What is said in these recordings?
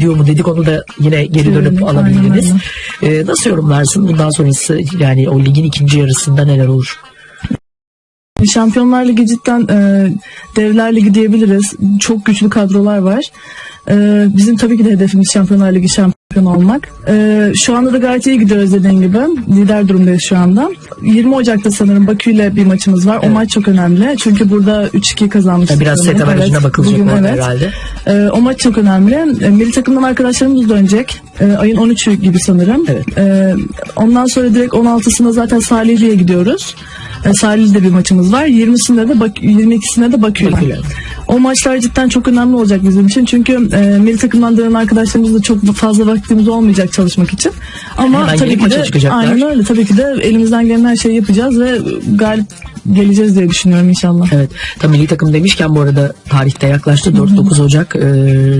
gidiyor mu dedik onu da yine geri dönüp Aynen, alabildiniz. Ee, nasıl yorumlarsın bundan sonrası yani o ligin ikinci yarısında neler olur? Şampiyonlar Ligi cidden e, Devler Ligi diyebiliriz. Çok güçlü kadrolar var. E, bizim tabii ki de hedefimiz Şampiyonlar Ligi şampiyonu olmak. E, şu anda da gayet iyi gidiyoruz dediğin gibi. Lider durumdayız şu anda. 20 Ocak'ta sanırım Bakü ile bir maçımız var. O maç çok önemli. Çünkü burada 3-2 kazanmıştık. Biraz set averajına Evet, bakılacak bugün evet. herhalde. E, o maç çok önemli. E, milli takımdan arkadaşlarımız dönecek. E, ayın 13'ü gibi sanırım. Evet. E, ondan sonra direkt 16'sında zaten Salihli'ye gidiyoruz. E, Salihli'de bir maçımız var. 20'sinde de Bak 22'sinde de Bakü'yle. Bakü'yle. O maçlar cidden çok önemli olacak bizim için. Çünkü e, milli takımdan dönen arkadaşlarımızla çok fazla vaktimiz olmayacak çalışmak için. Ama Hemen tabii ki de aynen öyle. Tabii ki de elimizden gelen her şeyi yapacağız ve galip geleceğiz diye düşünüyorum inşallah. Evet. Tabii milli takım demişken bu arada tarihte yaklaştı. 4-9 Ocak e,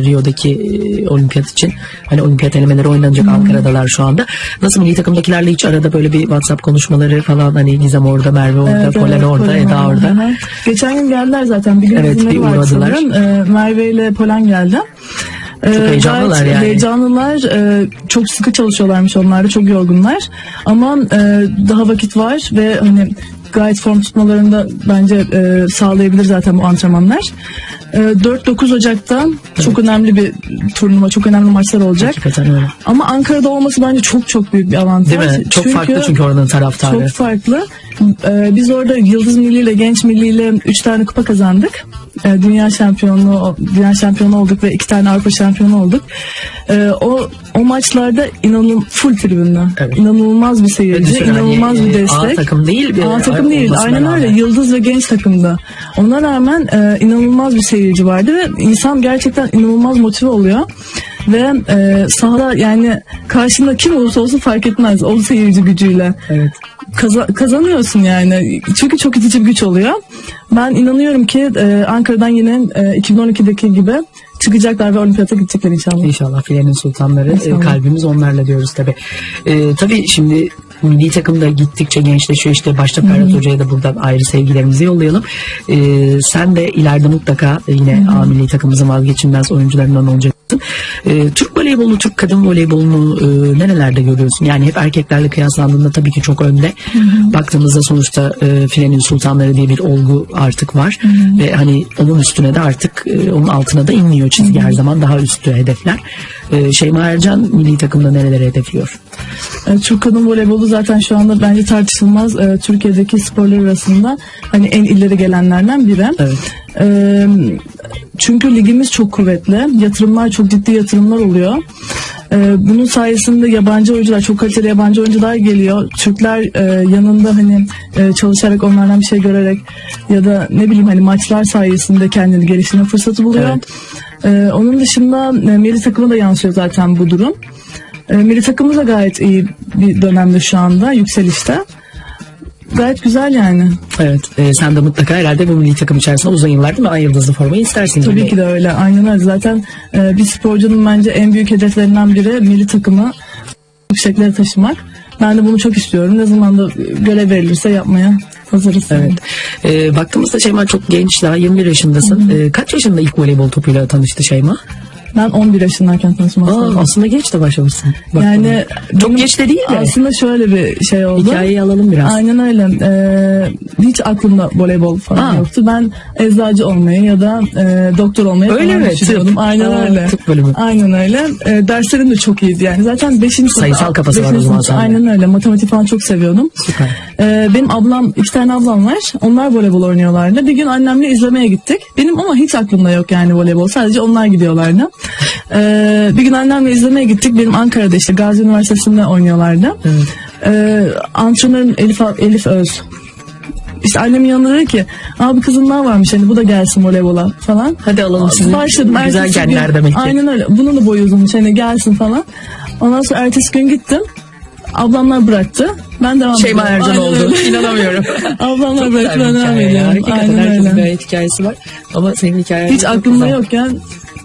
Rio'daki e, olimpiyat için. Hani olimpiyat elemeleri oynanacak Ankara'dalar şu anda. Nasıl milli takımdakilerle hiç arada böyle bir WhatsApp konuşmaları falan hani Gizem orada, Merve orada, Evet, Polen evet, orada, Polen Eda orada. Hı hı. Geçen gün geldiler zaten. Bir gün Evet, bir uğradılar. Ee, Merve ile Polen geldi. Ee, Çok heyecanlılar gayet yani. Heyecanlılar. Ee, çok sıkı çalışıyorlarmış onlar da. Çok yorgunlar. Ama e, daha vakit var ve hani gayet form tutmalarında bence e, sağlayabilir zaten bu antrenmanlar. E, 4-9 Ocak'ta çok önemli bir turnuva, çok önemli maçlar olacak. Hakikaten öyle. Ama Ankara'da olması bence çok çok büyük bir avantaj. Değil mi? Çok farklı çünkü oranın taraftarı. Çok farklı. Ee, biz orada Yıldız Milli ile Genç Milli ile 3 tane kupa kazandık. Ee, dünya şampiyonu dünya şampiyonu olduk ve iki tane Avrupa şampiyonu olduk. Ee, o o maçlarda inanılmaz full tribünde. Evet. İnanılmaz bir seyirci, Düşünün hani, inanılmaz bir e, destek. A takım değil. bir- A takım değil. olmasına Aynen öyle. rağmen. Yıldız ve genç takımda. Ona rağmen e, inanılmaz bir seyirci vardı ve insan gerçekten inanılmaz motive oluyor. Ve e, sahada yani karşında kim olursa olsun fark etmez o seyirci gücüyle. Evet. Kaza- kazanıyorsun yani. Çünkü çok itici bir güç oluyor. Ben inanıyorum ki e, Ankara'dan yine e, 2012'deki gibi çıkacaklar ve olimpiyata gidecekler inşallah. İnşallah filenin sultanları. İnşallah. E, kalbimiz onlarla diyoruz tabii. E, tabii şimdi milli takım da gittikçe gençleşiyor. İşte başta Ferhat Hoca'ya da buradan ayrı sevgilerimizi yollayalım. E, sen de ileride mutlaka yine A milli takımımızın vazgeçilmez oyuncularından olacaksın. E, Türk voleybolu, Türk kadın voleybolunu e, nerelerde görüyorsun? Yani hep erkeklerle kıyaslandığında tabii ki çok önde. Baktığımızda sonuçta e, filenin sultanları diye bir olgu artık var. Ve hani onun üstüne de artık e, onun altına da inmiyor çizgi her zaman daha üstü hedefler. E, Şeyma Ercan milli takımda nerelere hedefliyor? E, Türk kadın voleybolu zaten şu anda bence tartışılmaz e, Türkiye'deki sporlar arasında hani en ileri gelenlerden biri. Evet. E, çünkü ligimiz çok kuvvetli. Yatırımlar çok ciddi yatırımlar oluyor. E, bunun sayesinde yabancı oyuncular, çok kaliteli yabancı oyuncular geliyor. Türkler e, yanında hani e, çalışarak onlardan bir şey görerek ya da ne bileyim hani maçlar sayesinde kendini geliştirme fırsatı buluyor. E, onun dışında e, milli takıma da yansıyor zaten bu durum. E, milli takımımız da gayet iyi bir dönemde şu anda yükselişte. Gayet güzel yani. Evet. e, sen de mutlaka herhalde bu milli takım içerisinde uzun yıllar değil mi? Ay yıldızlı formayı istersin Tabii gibi. ki de öyle. Aynen öyle. Zaten e, bir sporcunun bence en büyük hedeflerinden biri milli takımı yükseklere taşımak. Ben de bunu çok istiyorum. Ne zaman da görev verilirse yapmaya hazırız. Evet. E, baktığımızda Şeyma çok genç daha 21 yaşındasın. E, kaç yaşında ilk voleybol topuyla tanıştı Şeyma? Ben 11 yaşındayken Aa, istedim. aslında geç de başlamışsın. Baktığında. Yani çok benim geç de değil de. Aslında şöyle bir şey oldu. Hikayeyi alalım biraz. Aynen öyle. Ee, hiç aklımda voleybol falan Aa. yoktu. Ben eczacı olmayı ya da e, doktor olmayı Öyle falan mi? düşünüyordum. Tıp. Aynen Aa, öyle. tıp bölümü. Aynen öyle. E, derslerim de çok iyiydi yani. Zaten 5. Sayısal kafası var o zaman sende. Aynen öyle. Matematik falan çok seviyordum. Süper. Ee, benim ablam, iki tane ablam var. Onlar voleybol oynuyorlardı. Bir gün annemle izlemeye gittik. Benim ama hiç aklımda yok yani voleybol. Sadece onlar gidiyorlardı. Ee, bir gün annemle izlemeye gittik. Benim Ankara'da işte Gazi Üniversitesi'nde oynuyorlardı. Ee, antrenörüm Elif, Elif Öz. İşte annemin yanında dedi ki abi kızımlar varmış hani bu da gelsin voleybola falan. Hadi alalım sizi. Başladım. Güzel genler demek ki. Aynen öyle. Bunun da boyu uzunmuş hani gelsin falan. Ondan sonra ertesi gün gittim. Ablamlar bıraktı. Ben devam Şeyma ediyorum. Ercan Aynen oldu. öyle. İnanamıyorum. Ablamlar Çok bıraktı ben devam ediyorum. Aynen herkesin hayat hikayesi var. Ama senin hikayen Hiç aklımda yokken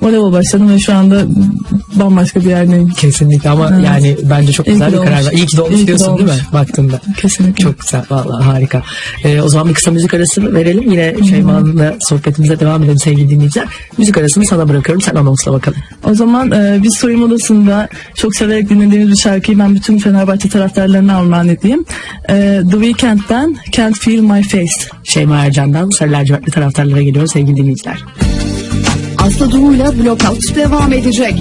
voleybol başladım ve şu anda bambaşka bir yerdeyim. Kesinlikle ama Evet. yani bence çok güzel bir karar. İyi ki de olmuş İyi ki de diyorsun değil mi? Baktığında. Kesinlikle. Çok güzel vallahi harika. Ee, o zaman bir kısa müzik arası verelim. Yine Şeyma'nla sohbetimize devam edelim sevgili dinleyiciler. Müzik arasını sana bırakıyorum. Sen anonsla bakalım. O zaman e, biz soyunma odasında çok severek dinlediğimiz bir şarkıyı ben bütün Fenerbahçe taraftarlarına armağan edeyim. E, The Weeknd'den Can't Feel My Face. Şeyma Ercan'dan Sarı Lacivertli taraftarlara geliyor sevgili dinleyiciler. Aslı Duru'yla Blockout devam edecek.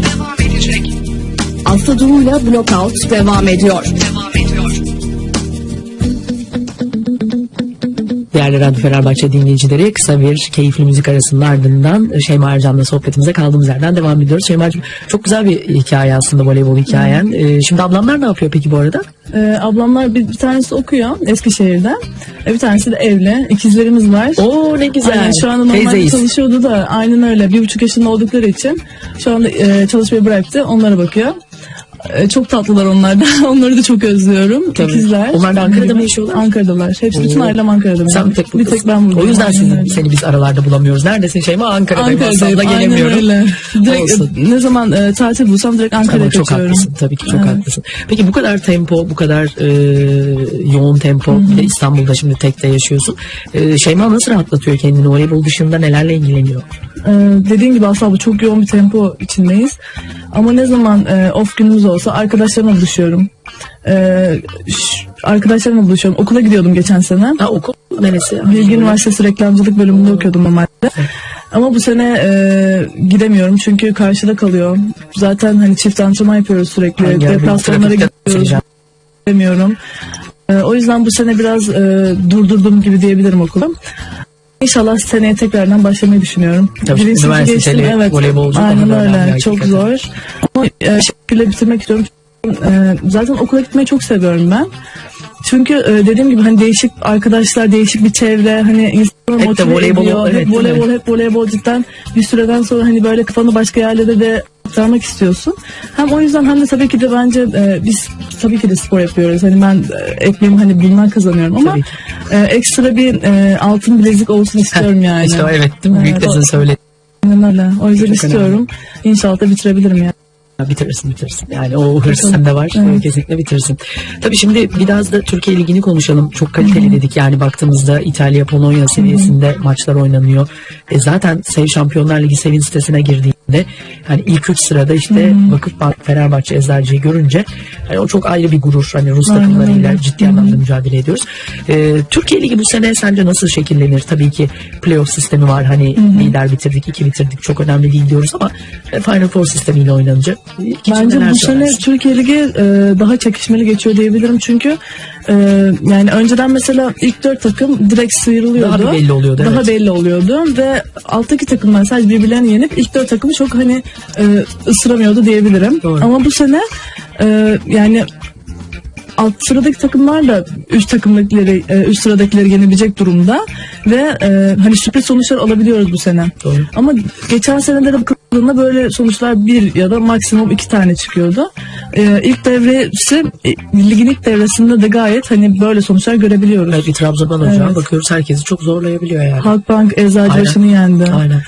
Aslı Duru'yla Blockout devam ediyor. Değerli Radyo Fenerbahçe dinleyicileri kısa bir keyifli müzik arasının ardından Şeyma Ercan'la sohbetimize kaldığımız yerden devam ediyoruz. Şeyma'cığım çok güzel bir hikaye aslında voleybol hikayen. Ee, şimdi ablamlar ne yapıyor peki bu arada? E, ablamlar bir, bir tanesi okuyor Eskişehir'de. E, bir tanesi de evli. İkizlerimiz var. Oo ne güzel. Aynen, şu anda normalde Teyzeyiz. çalışıyordu da aynen öyle. Bir buçuk yaşında oldukları için şu anda e, çalışmayı bıraktı. Onlara bakıyor. E, çok tatlılar onlar da. Onları da çok özlüyorum. Tabii. İkizler. Onlar da Ankara'da mı yaşıyorlar? Ankara'dalar. Hepsi bütün ailem Ankara'da. Sen bir tek, bir tek ben buradayım. O yüzden öyle. seni biz aralarda bulamıyoruz. Neredesin Şeyma? Ankara'dayım. Ankara'dayım. Ankara'da Aynen gelemiyorum. öyle. Direkt, ne zaman e, tatil bulsam direkt Ankara'ya Ama çok kaçıyorum. haklısın tabii ki çok Evet. haklısın. Peki bu kadar tempo, bu kadar e, yoğun tempo, bir de İstanbul'da şimdi tekte yaşıyorsun. E, Şeyma nasıl rahatlatıyor kendini? Voleybol dışında nelerle ilgileniyor? Ee, dediğin gibi aslında bu çok yoğun bir tempo içindeyiz. Ama ne zaman e, off günümüz olsa arkadaşlarımla buluşuyorum. Ee, arkadaşlarımla buluşuyorum. Okula gidiyordum geçen sene. Ha okul neresi? Bilgi Üniversitesi reklamcılık bölümünde okuyordum normalde. Ama bu sene e, gidemiyorum çünkü karşıda kalıyor. Zaten hani çift antrenman yapıyoruz sürekli. Deplasmanlara gidiyoruz. Gidemiyorum. E, o yüzden bu sene biraz e, durdurdum gibi diyebilirim okulum. İnşallah seneye tekrardan başlamayı düşünüyorum. Tabii, Birinci sınıfı üniversiteli geçtim, evet. voleybolcu Aynen öyle. Çok hakikaten. zor. Ama e, şekilde bitirmek istiyorum. E, zaten okula gitmeyi çok seviyorum ben. Çünkü e, dediğim gibi hani değişik arkadaşlar, değişik bir çevre, hani insanı Hep de motive voleybol, ediyor. evet, hep voleybol, hep voleybol cidden bir süreden sonra hani böyle kafanı başka yerlere de aktarmak istiyorsun. Hem o yüzden hem de tabii ki de bence e, biz tabii ki de spor yapıyoruz. Hani ben e, ekmeğimi hani bundan kazanıyorum ama e, ekstra bir e, altın bilezik olsun istiyorum yani. İşte o evet değil mi? Evet, Büyük o- desin söyle. Aynen öyle. O yüzden Çok istiyorum. İnşallah da bitirebilirim yani. Bitirirsin bitirirsin. Yani o hırs sende var. Evet. Kesinlikle bitirsin. Tabii şimdi biraz da Türkiye Ligi'ni konuşalım. Çok kaliteli dedik. Yani baktığımızda İtalya, Polonya seviyesinde maçlar oynanıyor. E zaten Sev Şampiyonlar Ligi sevin sitesine girdiğinde hani ilk üç sırada işte Vakıfbank, Fenerbahçe, Eczacı'yı görünce hani o çok ayrı bir gurur. Hani Rus takımlarıyla ciddi anlamda mücadele ediyoruz. E, Türkiye Ligi bu sene sence nasıl şekillenir? Tabii ki playoff sistemi var. Hani lider bitirdik, iki bitirdik. Çok önemli değil diyoruz ama e, Final Four sistemiyle oynanacak. İçin Bence bu sene? Türkiye Ligi e, daha çekişmeli geçiyor diyebilirim çünkü e, yani önceden mesela ilk dört takım direkt sıyrılıyordu. Daha belli oluyordu, Daha evet. belli oluyordu ve alttaki takımlar sadece birbirlerini yenip ilk dört takımı çok hani e, ısıramıyordu diyebilirim. Doğru. Ama bu sene e, yani alt sıradaki takımlar da üst takımdakileri üst sıradakileri yenebilecek durumda ve e, hani sürpriz sonuçlar alabiliyoruz bu sene. Doğru. Ama geçen senelere bakıldığında böyle sonuçlar bir ya da maksimum iki tane çıkıyordu. E, ilk devresi e, ligin ilk devresinde de gayet hani böyle sonuçlar görebiliyoruz. Bir Trabzon'dan hocam Evet. bakıyoruz herkesi çok zorlayabiliyor yani. Halkbank Eczacıbaşı'nı yendi. Aynen.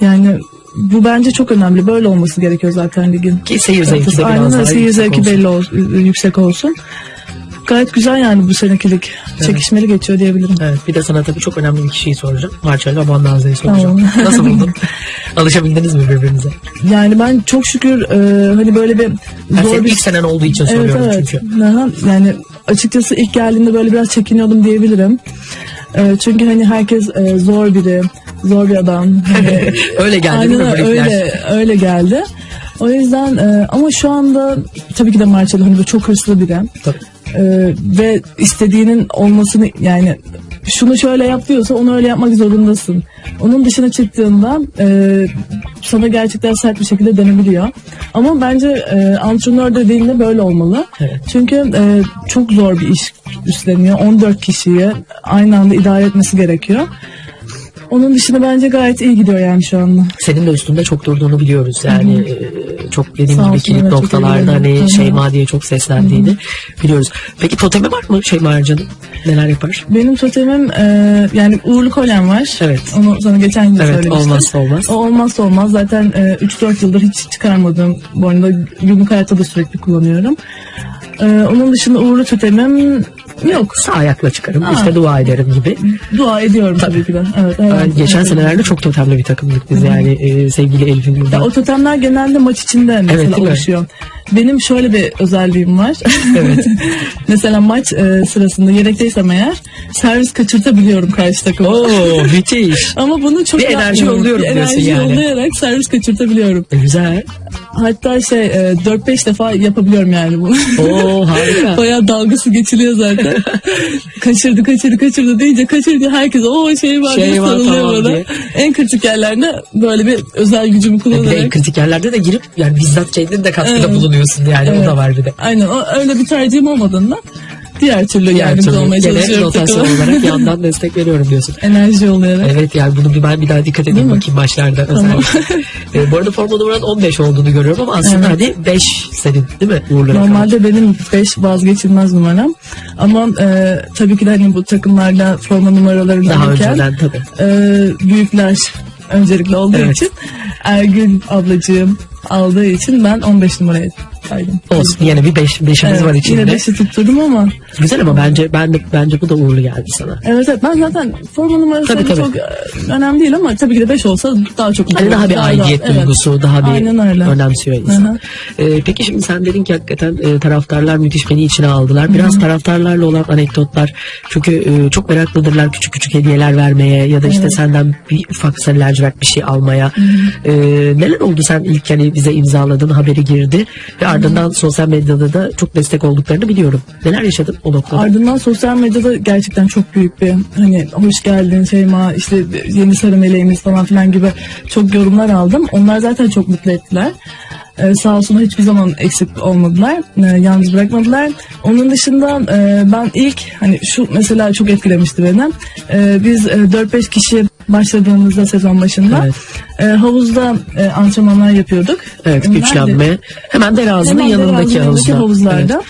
Yani bu bence çok önemli. Böyle olması gerekiyor zaten ligin. Ki seyir zevki de biraz Aynen daha. Seyir yüksek zevki olsun. belli olsun, yüksek olsun. Gayet güzel yani bu senekilik. Çekişmeli geçiyor diyebilirim. Evet bir de sana tabii çok önemli bir kişiyi soracağım. Marcelo Abandonza'yı soracağım. Tamam. Nasıl buldun? Alışabildiniz mi birbirinize? Yani ben çok şükür e, hani böyle bir Ben zor bir ilk senen olduğu için Evet soruyorum evet. çünkü. Aha, yani açıkçası ilk geldiğimde böyle biraz çekiniyordum diyebilirim. E, çünkü hani herkes e, zor biri, zor bir adam. Hani, Öyle geldi değil mi? aynen Briefler? öyle öyle geldi. O yüzden e, ama şu anda tabii ki de Marcelo hani çok hırslı biri. Tabii. E, ve istediğinin olmasını yani şunu şöyle yap diyorsa onu öyle yapmak zorundasın. Onun dışına çıktığında e, sana gerçekten sert bir şekilde dönebiliyor. Ama bence e, antrenör dediğinde böyle olmalı. Evet. Çünkü e, çok zor bir iş üstleniyor. 14 kişiyi aynı anda idare etmesi gerekiyor. Onun dışında bence gayet iyi gidiyor yani şu anda. Senin de üstünde çok durduğunu biliyoruz. Yani e, çok dediğim Sağ gibi olsun, kilit evet, noktalarda. Hı hani hı. Şeyma diye çok seslendiğini biliyoruz. Peki totemi var mı Şeyma Ercan'ın? Neler yapar? Benim totemim e, yani uğurlu kolyem var. Evet. Onu sana geçen gün Evet söylemiştim. olmazsa olmaz. O olmazsa olmaz. Zaten e, 3-4 yıldır hiç çıkarmadığım. Bu arada günlük hayatta da sürekli kullanıyorum. E, onun dışında uğurlu totemim yok. Sağ ayakla çıkarım. Aa. işte dua ederim gibi. Dua ediyorum tabii ki de. Evet, herhalde. Geçen Evet. senelerde çok totemli bir takımdık biz yani e, sevgili Elif'in. Ya o totemler genelde maç içinde mesela Evet, mi? oluşuyor. Benim şöyle bir özelliğim var. Evet. mesela maç e, sırasında yedekteysem eğer servis kaçırtabiliyorum karşı takıma. Oo müthiş. Ama bunu çok Bir enerji yolluyorum Bir enerji yani. yollayarak servis kaçırtabiliyorum. E, güzel. Hatta şey e, 4-5 defa yapabiliyorum yani bunu. Oo harika. Bayağı dalgası geçiliyor zaten. kaçırdı kaçırdı kaçırdı deyince kaçırdı herkes o şey var Şey diye var, sarılıyor tamam bana. diye. En kritik yerlerde böyle bir özel gücümü de en kullanarak. kritik yerlerde de girip yani bizzat kendin de katkıda Evet. bulunuyorsun yani o Evet. da var bir de. Aynen o, öyle bir tercihim olmadığından diğer türlü Diğer yardımcı türlü olmaya çalışıyorum rotasyon takıma. olarak yandan destek veriyorum diyorsun. Enerji yollayarak. Evet yani bunu bir ben bir daha dikkat edeyim bakayım maçlarda özellikle. e, bu arada forma numaran 15 olduğunu görüyorum ama aslında hani 5 senin değil mi Uğurlu Rakamı? Normalde benim 5 vazgeçilmez numaram. Ama e, tabii ki de hani bu takımlarda forma numaraları Daha alırken, önceden tabii. e, büyükler öncelikli olduğu Evet. için Ergün ablacığım aldığı için ben 15 numaraya kaydım. Olsun yine bir 5 beş, beşimiz Evet, var içinde. Yine 5'i tutturdum ama Güzel ama bence ben de bence bu da uğurlu geldi sana. evet, evet ben zaten forma numarası Tabii, tabii. çok e, önemli değil ama tabii ki de 5 olsa daha çok Hani daha bir daha- aidiyet evet. duygusu, daha bir Aynen önemsiyor insan. Hı hı. Ee, peki şimdi sen dedin ki hakikaten e, taraftarlar müthiş beni içine aldılar. Biraz taraftarlarla olan anekdotlar. Çünkü e, çok meraklıdırlar küçük küçük hediyeler vermeye ya da işte senden bir ufak lacivert bir şey almaya. Ee, neler oldu sen ilk hani bize imzaladın haberi girdi ve ardından sosyal medyada da çok destek olduklarını biliyorum. Neler yaşadın o noktada? Ardından sosyal medyada gerçekten çok büyük bir hani hoş geldin Şeyma işte yeni sarı meleğimiz falan filan gibi çok yorumlar aldım. Onlar zaten çok mutlu ettiler. Ee, sağ olsun hiçbir zaman eksik olmadılar. Ee, yalnız bırakmadılar. Onun dışında e, ben ilk hani şu mesela çok etkilemişti beni. Ee, biz e, 4-5 kişi başladığımızda sezon başında Evet. e, havuzda e, antrenmanlar yapıyorduk. Evet Nerede? güçlenme. Hemen Derazı'nın Hemen yanındaki Derazı'nın havuzda. havuzlarda.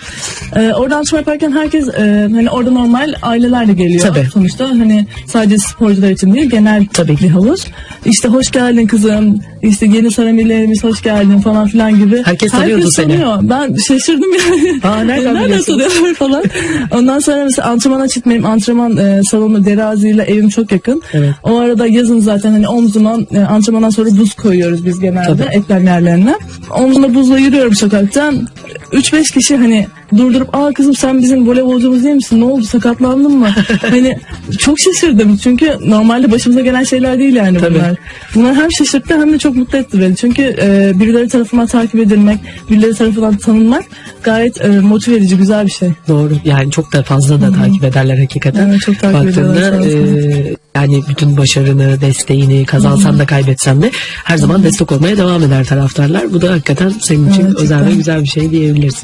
Ee, oradan sonra yaparken herkes e, hani orada normal aileler de geliyor. Tabii. Sonuçta hani sadece sporcular için değil genel Tabii. bir havuz. İşte hoş geldin kızım. İşte yeni saramilerimiz hoş geldin falan filan gibi. Herkes tanıyordu seni. tanıyor. Ben şaşırdım yani. Aa, nereden biliyorsun? tanıyorlar falan. Ondan sonra mesela antrenmana çıkmayayım. Antrenman e, salonu Derazi ile evim çok yakın. Evet. O arada yazın zaten hani omzuma e, antrenmandan sonra buz koyuyoruz biz genelde Tabii. eklem yerlerine. Omzumda buzla yürüyorum sokaktan. 3-5 kişi hani durdurup aa kızım sen bizim voleybolcumuz değil misin? Ne oldu sakatlandın mı? hani çok şaşırdım çünkü normalde başımıza gelen şeyler değil yani Tabii. bunlar. Bunlar hem şaşırttı hem de çok mutlu etti beni. Çünkü e, birileri tarafından takip edilmek, birileri tarafından tanınmak gayet e, motive edici, güzel bir şey. Doğru yani çok da fazla da takip ederler hakikaten. Evet, çok takip olsun. e, yani bütün başarını, desteğini kazansan da kaybetsen de her zaman destek olmaya devam eder taraftarlar. Bu da hakikaten senin için Evet, özel ve güzel bir şey diyebiliriz.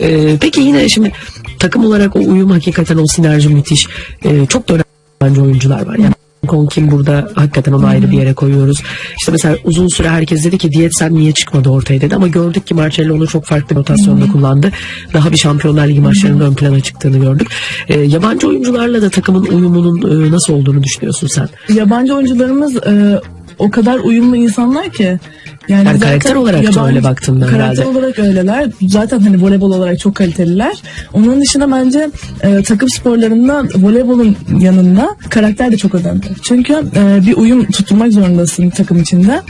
E, peki yine şimdi takım olarak o uyum hakikaten o sinerji müthiş. E, çok da önemli bence oyuncular var. Yani Kong kim burada hakikaten onu ayrı bir yere koyuyoruz. İşte mesela uzun süre herkes dedi ki diyet sen niye çıkmadı ortaya dedi ama gördük ki Marcello onu çok farklı bir rotasyonda kullandı. Daha bir Şampiyonlar Ligi maçlarında ön plana çıktığını gördük. Ee, yabancı oyuncularla da takımın uyumunun e, nasıl olduğunu düşünüyorsun sen? Yabancı oyuncularımız e, o kadar uyumlu insanlar ki. Yani, Yani karakter olarak da öyle baktığında karakter herhalde. olarak öyleler. Zaten hani voleybol olarak çok kaliteliler. Onun dışında bence e, takım sporlarında voleybolun yanında karakter de çok önemli. Çünkü e, bir uyum tutturmak zorundasın takım içinde.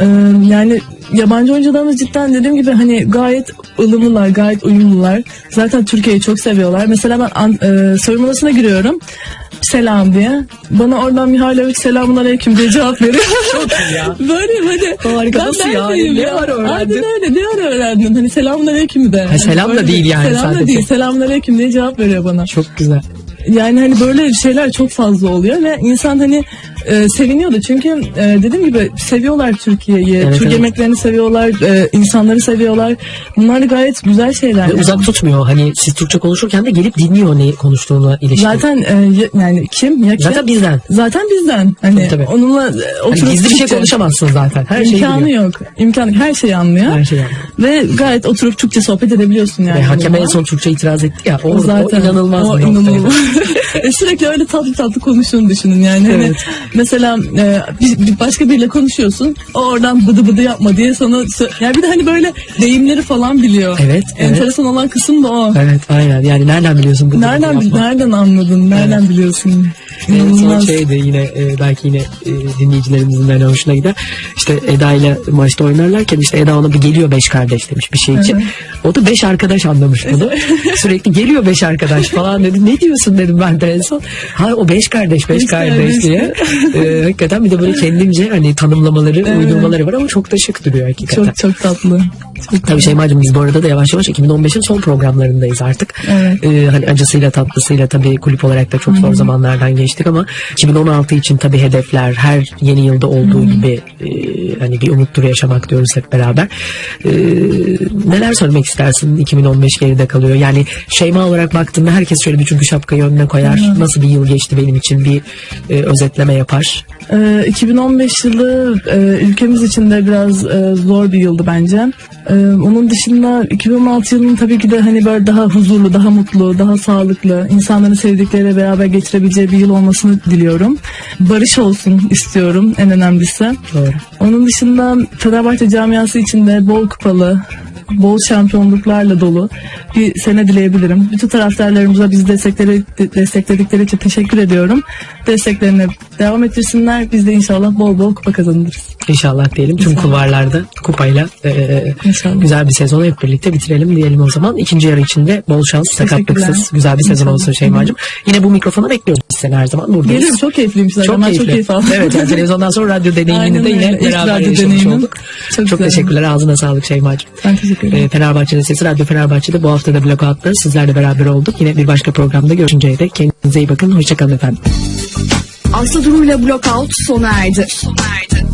E, yani yabancı oyuncularımız cidden dediğim gibi hani gayet ılımlılar, gayet uyumlular. Zaten Türkiye'yi çok seviyorlar. Mesela ben an, e, soyunma odasına giriyorum. Selam diye. Bana oradan Mihailovic selamun aleyküm diye cevap veriyor. Çok iyi ya. Böyle hani. Harika, ben nasıl yani? Ne ara öğrendin? Aynen öyle. Ne ara öğrendin? Hani selamun aleyküm de. Hani selam da değil yani Selam da sadece. değil. Selamun aleyküm diye cevap veriyor bana. Çok güzel. Yani hani böyle şeyler çok fazla oluyor ve insan hani e, seviniyordu çünkü e, dediğim gibi seviyorlar Türkiye'yi, Evet, Türk evet. yemeklerini seviyorlar, e, insanları seviyorlar. Bunlar da gayet güzel şeyler. Ve yani. uzak tutmuyor. Hani siz Türkçe konuşurken de gelip dinliyor ne konuştuğuna ilişkin. Zaten e, yani kim ya kim? Zaten bizden. Zaten bizden. Hani Tabii, tabii. onunla e, Hani oturup gizli bir şey konuşamazsın zaten. Her şeyi İmkanı biliyor. yok. İmkanı. Her şeyi anlıyor. Her şeyi anlıyor. Ve gayet oturup Türkçe sohbet edebiliyorsun yani. Ve hakem en son Türkçe itiraz etti ya. O, O zaten o inanılmaz. o inanılmaz. E, Sürekli öyle tatlı tatlı konuştuğunu düşünün yani. Hani Evet. Mesela e, bir, bir başka biriyle konuşuyorsun. O oradan bıdı bıdı yapma diye sana yani bir de hani böyle deyimleri falan biliyor. Evet, evet. Enteresan olan kısım da o. Evet aynen. Yani nereden biliyorsun bunu? Nereden yapma? nereden anladın? Nereden biliyorsun? En son İnanılmaz. şeydi yine e, belki yine e, dinleyicilerimizin de hoşuna gider. İşte Eda ile maçta oynarlarken işte Eda ona bir geliyor beş kardeş demiş bir şey için. O da beş arkadaş anlamış bunu. Sürekli geliyor beş arkadaş falan dedi. Ne diyorsun dedim ben de en son. Ha o beş kardeş beş Beş kardeş kardeş. diye. E, hakikaten bir de böyle kendimce hani tanımlamaları uydurmaları var ama çok da şık duruyor hakikaten. Çok çok tatlı. Tabii Şeyma'cığım biz bu arada da yavaş yavaş 2015'in son programlarındayız artık. Evet. Ee, hani acısıyla tatlısıyla tabii kulüp olarak da çok zor zamanlardan geçtik ama 2016 için tabii hedefler her yeni yılda olduğu gibi e, hani bir umut turu yaşamak diyoruz hep beraber. Ee, neler söylemek istersin 2015 geride kalıyor. Yani Şeyma olarak baktığında herkes şöyle bir çünkü şapkayı önüne koyar. Nasıl bir yıl geçti benim için bir e, özetleme yapar. Ee, 2015 yılı e, ülkemiz için de biraz e, zor bir yıldı bence. Ee, onun dışında 2016 yılının tabii ki de hani böyle daha huzurlu, daha mutlu, daha sağlıklı, insanların sevdikleriyle beraber geçirebileceği bir yıl olmasını diliyorum. Barış olsun istiyorum en önemlisi. Doğru. Onun dışında Fenerbahçe camiası için de bol kupalı, bol şampiyonluklarla dolu bir sene dileyebilirim. Bütün taraftarlarımıza bizi destekleri, destekledikleri için teşekkür ediyorum. Desteklerini devam ettirsinler. Biz de inşallah bol bol kupa kazanırız. İnşallah diyelim tüm kulvarlarda kupayla e, İnşallah. güzel bir sezonu hep birlikte bitirelim diyelim o zaman. İkinci yarı içinde bol şans, sakatlıksız güzel bir sezon İnşallah. olsun Şeyma'cığım. Yine bu mikrofona bekliyoruz biz seni her zaman buradayız. Gelirim çok keyifliymiş zaten. Çok keyifli. çok keyif aldım. Evet yani televizyondan sonra radyo deneyimini Aynen de yine öyle. Beraber radyo yaşamış deneyimim. olduk. Çok Çok, güzel. teşekkürler. Ağzına sağlık Şeyma'cığım. Ben teşekkür ederim. Ee, Fenerbahçe'nin sesi Radyo Fenerbahçe'de bu hafta da Blackout'ta sizlerle beraber olduk. Yine bir başka programda görüşünceye dek kendinize iyi bakın. Hoşçakalın efendim. Aslı Duru ile Blockout sona erdi. Sona erdi.